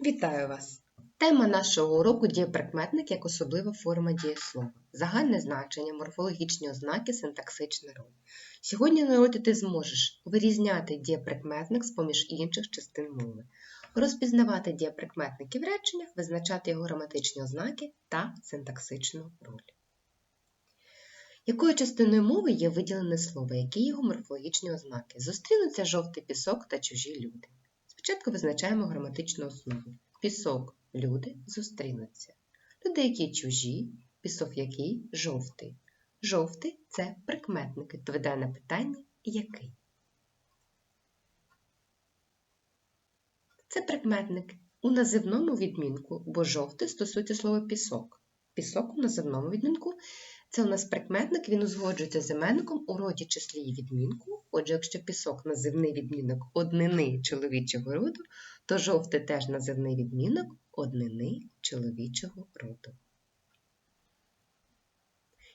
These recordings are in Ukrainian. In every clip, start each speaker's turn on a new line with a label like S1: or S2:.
S1: Вітаю вас! Тема нашого уроку дієприкметник як особлива форма дієслова. Загальне значення, морфологічні ознаки, синтаксична роль. Сьогодні на ти зможеш вирізняти дієприкметник з-поміж інших частин мови, розпізнавати дієприкметники в реченнях, визначати його граматичні ознаки та синтаксичну роль. Якою частиною мови є виділене слово, які його морфологічні ознаки? Зустрінуться жовтий пісок та чужі люди. Спочатку визначаємо граматичну основу. Пісок, люди зустрінуться. Люди, які чужі, пісок який жовтий. Жовтий це прикметник, відповідає на питання який. Це прикметник у називному відмінку, бо жовтий стосується слова пісок. Пісок у називному відмінку це у нас прикметник, він узгоджується з іменником у роді числі і відмінку. Отже, якщо пісок називний відмінок однини чоловічого роду, то жовтий теж називний відмінок однини чоловічого роду.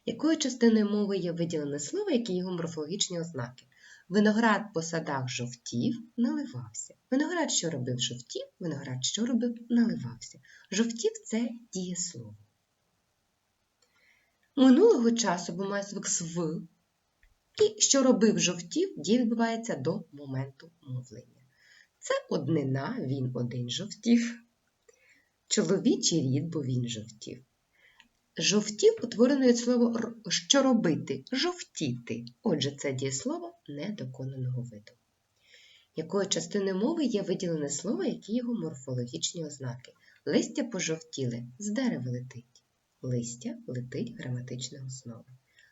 S1: Якою частиною мови є виділене слово, які його морфологічні ознаки? Виноград по садах жовтів, наливався. Виноград, що робив жовтів, виноград, що робив, наливався. Жовтів це дієслово. Минулого часу має «св», і що робив жовтів, дія відбувається до моменту мовлення. Це однина, він один жовтів. Чоловічий рід, бо він жовтів. Жовтів утворено від слова що робити, жовтіти. Отже, це дієслово недоконаного виду. Якою частиною мови є виділене слово, які його морфологічні ознаки? Листя пожовтіле, з дерева летить. Листя летить граматична основа.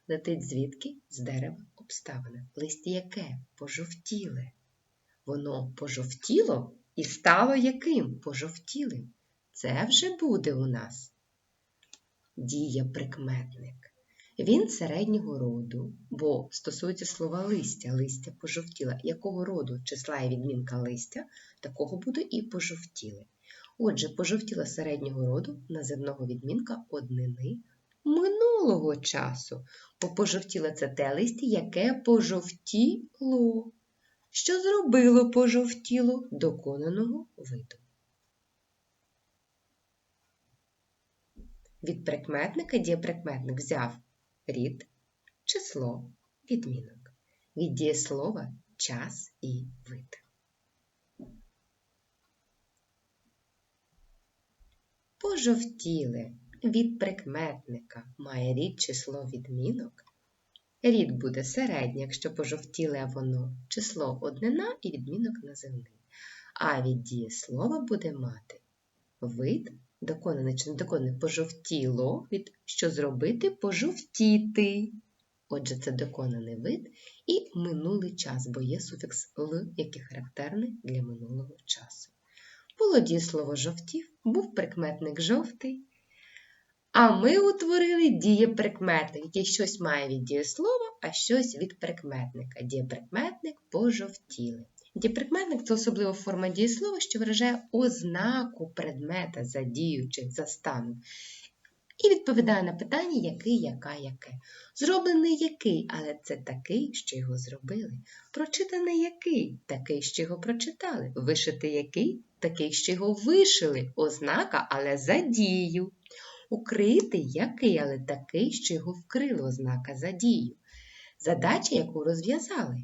S1: Летить звідки? З дерева обставина. Листя яке? Пожовтіле. Воно пожовтіло і стало яким? Пожовтілим. Це вже буде у нас дія-прикметник. Він середнього роду, бо стосується слова листя, листя пожовтіла. Якого роду числа і відмінка листя, такого буде і пожовтіле. Отже, пожовтіла середнього роду називного відмінка однини минулого часу. Бо пожовтіло це те листя, яке пожовтіло. Що зробило пожовтіло доконаного виду. Від прикметника дієприкметник взяв рід, число, відмінок. Від дієслова час і вид. Пожовтіле від прикметника має рід число відмінок. Рід буде середнє, якщо пожовтіле воно число однина і відмінок називний. А від дієслова буде мати вид, доконаний чи недоконаний пожовтіло, від що зробити пожовтіти. Отже, це доконаний вид і минулий час, бо є суфікс л, який характерний для минулого часу. Було дієслово жовтів, був прикметник жовтий. А ми утворили дієприкметник, який щось має від дієслова, а щось від прикметника. Дієприкметник пожовтіли. Дієприкметник це особлива форма дієслова, що виражає ознаку предмета за дію чи за станом. І відповідає на питання, який, яка, яке. Зроблений який, але це такий, що його зробили. Прочитаний який, такий, що його прочитали. Вишитий який, такий, що його вишили. Ознака, але за дію. Укритий який, але такий, що його вкрили ознака за дію. Задача, яку розв'язали.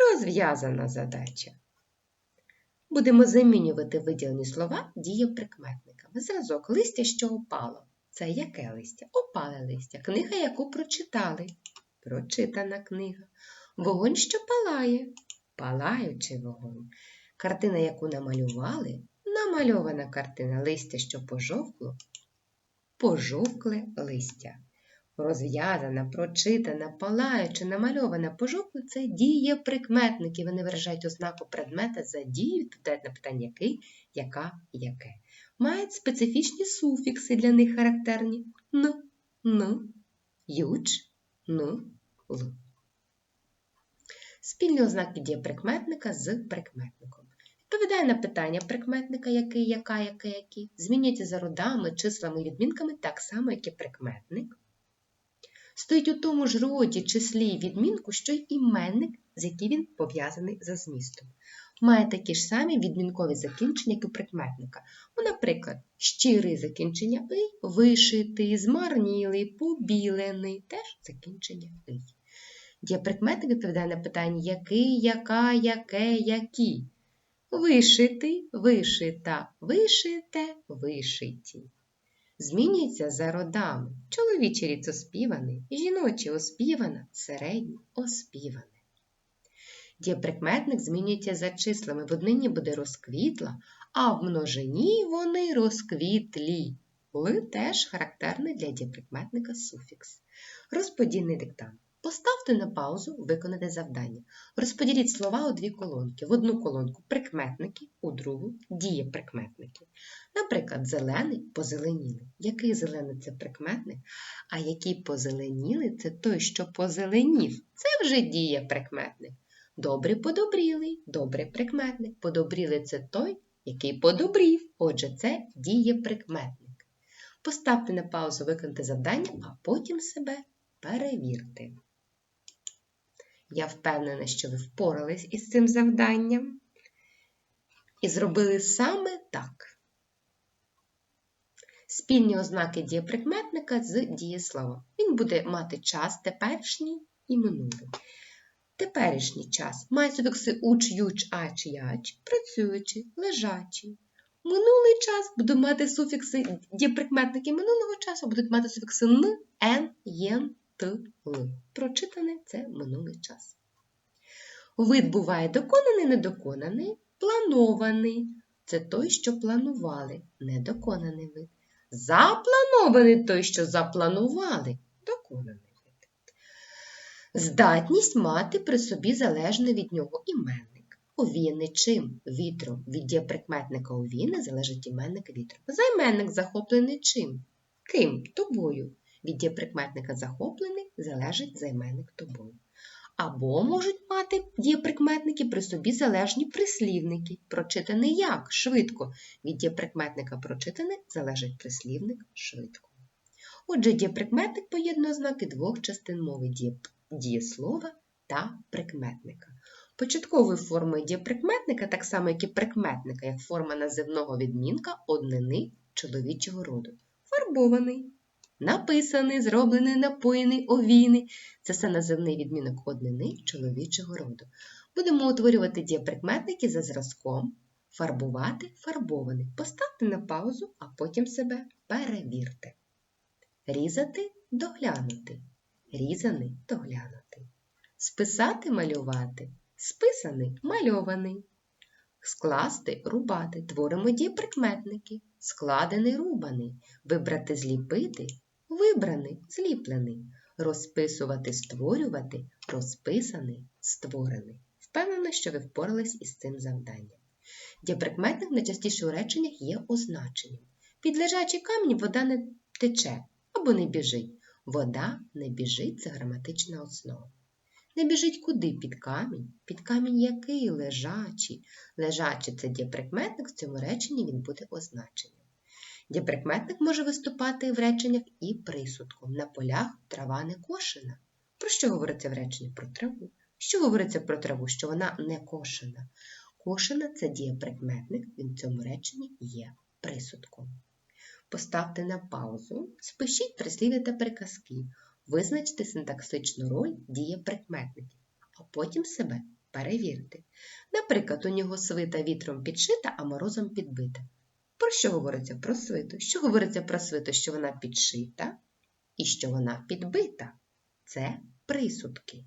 S1: Розв'язана задача. Будемо замінювати виділені слова Зразок листя, що опало. Це яке листя? Опале листя. Книга, яку прочитали. Прочитана книга. Вогонь, що палає. Палаючий вогонь. Картина, яку намалювали, намальована картина листя, що пожовкло, пожовкле листя. Розв'язана, прочитана, палаюча, намальована, пожовкле це дієприкметники. Вони виражають ознаку предмета за дію, відповідають на питання який, яка, яке. Мають специфічні суфікси для них характерні н, н, юч, н, л. Спільні ознаки дієприкметника з прикметником. Відповідає на питання прикметника, який, яка, яке, який. Змінюється за родами, числами відмінками так само, як і прикметник. Стоїть у тому ж роді, числі і відмінку, що й іменник, з яким він пов'язаний за змістом. Має такі ж самі відмінкові закінчення, як і у прикметника. Ну, наприклад, щирий закінчення «ий», вишитий, змарнілий, побілений теж закінчення «ий». Дієприкметник відповідає на питання який, яка, яке, які. Вишитий, вишита, вишите, вишиті. Змінюється за родами. Чоловічий рід оспіваний, жіночий оспівана, середній оспіване. Дієприкметник змінюється за числами. В однині буде розквітла, а в множині вони розквітлі. Ли теж характерний для дієприкметника суфікс. Розподільний диктант. Поставте на паузу, виконайте завдання. Розподіліть слова у дві колонки. В одну колонку прикметники, у другу дієприкметники. Наприклад, зелений позеленілий. Який зелений це прикметник, а який позеленілий це той, що позеленів. Це вже дієприкметник. Добре подобрілий, добре прикметник. Подобрілий це той, який подобрів. Отже, це дієприкметник. Поставте на паузу, виконайте завдання, а потім себе перевірте. Я впевнена, що ви впорались із цим завданням і зробили саме так. Спільні ознаки дієприкметника з дієсловом. Він буде мати час теперішній і минулий. Теперішній час має суфікси уч, юч, ач, яч, працюючи, лежачий. Минулий час буде мати суфікси дієприкметники минулого часу будуть мати суфікси н, н, єн, т, л. Прочитане це минулий час. Вид буває доконаний, недоконаний, планований. Це той, що планували, недоконаний вид. Запланований той, що запланували, доконаний. Здатність мати при собі залежний від нього іменник. Овіяний чим? Вітром. Від дієприкметника овіяне залежить іменник вітром. Займенник захоплений чим? Ким? Тобою. Від дієприкметника захоплений залежить займенник тобою. Або можуть мати дієприкметники при собі залежні прислівники. Прочитаний як? Швидко. Від дієприкметника прочитаний залежить прислівник швидко. Отже, дієприкметник поєднує ознаки двох частин мови дієслова та прикметника. Початковою формою дієприкметника, так само як і прикметника, як форма називного відмінка однини чоловічого роду. Фарбований. Написаний, зроблений, напоєний, овійний це все називний відмінок однини чоловічого роду. Будемо утворювати дієприкметники за зразком, фарбувати, фарбований. Поставте на паузу, а потім себе перевірте. Різати, доглянути. Різаний, доглянути. Списати, малювати. Списаний, мальований. Скласти, рубати. Творимо дієприкметники. Складений, рубаний. Вибрати, зліпити. Вибраний, зліплений, розписувати, створювати, розписаний, створений. Впевнена, що ви впорались із цим завданням. Дієприкметник найчастіше у реченнях є означенням. Під лежачий камінь вода не тече або не біжить. Вода не біжить це граматична основа. Не біжить куди під камінь? Під камінь який лежачий. Лежачий це дієприкметник, в цьому реченні він буде означенням. Дієприкметник може виступати в реченнях і присудком. На полях трава не кошена. Про що говориться в реченні? Про траву. Що говориться про траву? Що вона не кошена. Кошена це дієприкметник, він в цьому реченні є присудком. Поставте на паузу, спишіть прислів'я та приказки, визначте синтаксичну роль дієприкметників, а потім себе перевірте. Наприклад, у нього свита вітром підшита, а морозом підбита. Про що говориться про свиту? Що говориться про свиту, що вона підшита і що вона підбита? Це присудки.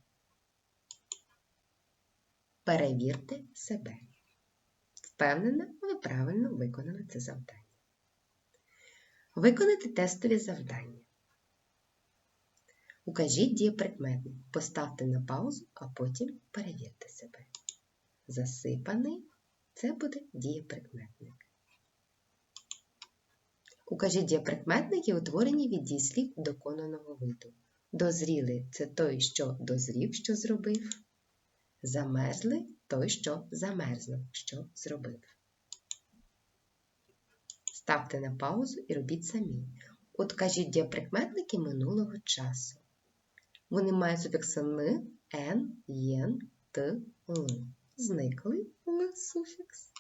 S1: Перевірте себе. Впевнена, ви правильно виконали це завдання. Виконайте тестові завдання. Укажіть дієприкметник. Поставте на паузу, а потім перевірте себе. Засипаний це буде дієприкметник. Укажіть дієприкметники, утворені від дієслів доконаного виду. Дозрілий це той, що дозрів, що зробив. Замерзлий той, що замерзнув, що зробив. Ставте на паузу і робіть самі. От кажіть діаприкметники минулого часу. Вони мають суфікси «н», «н», «єн», «т», «л». зникли в суфікс.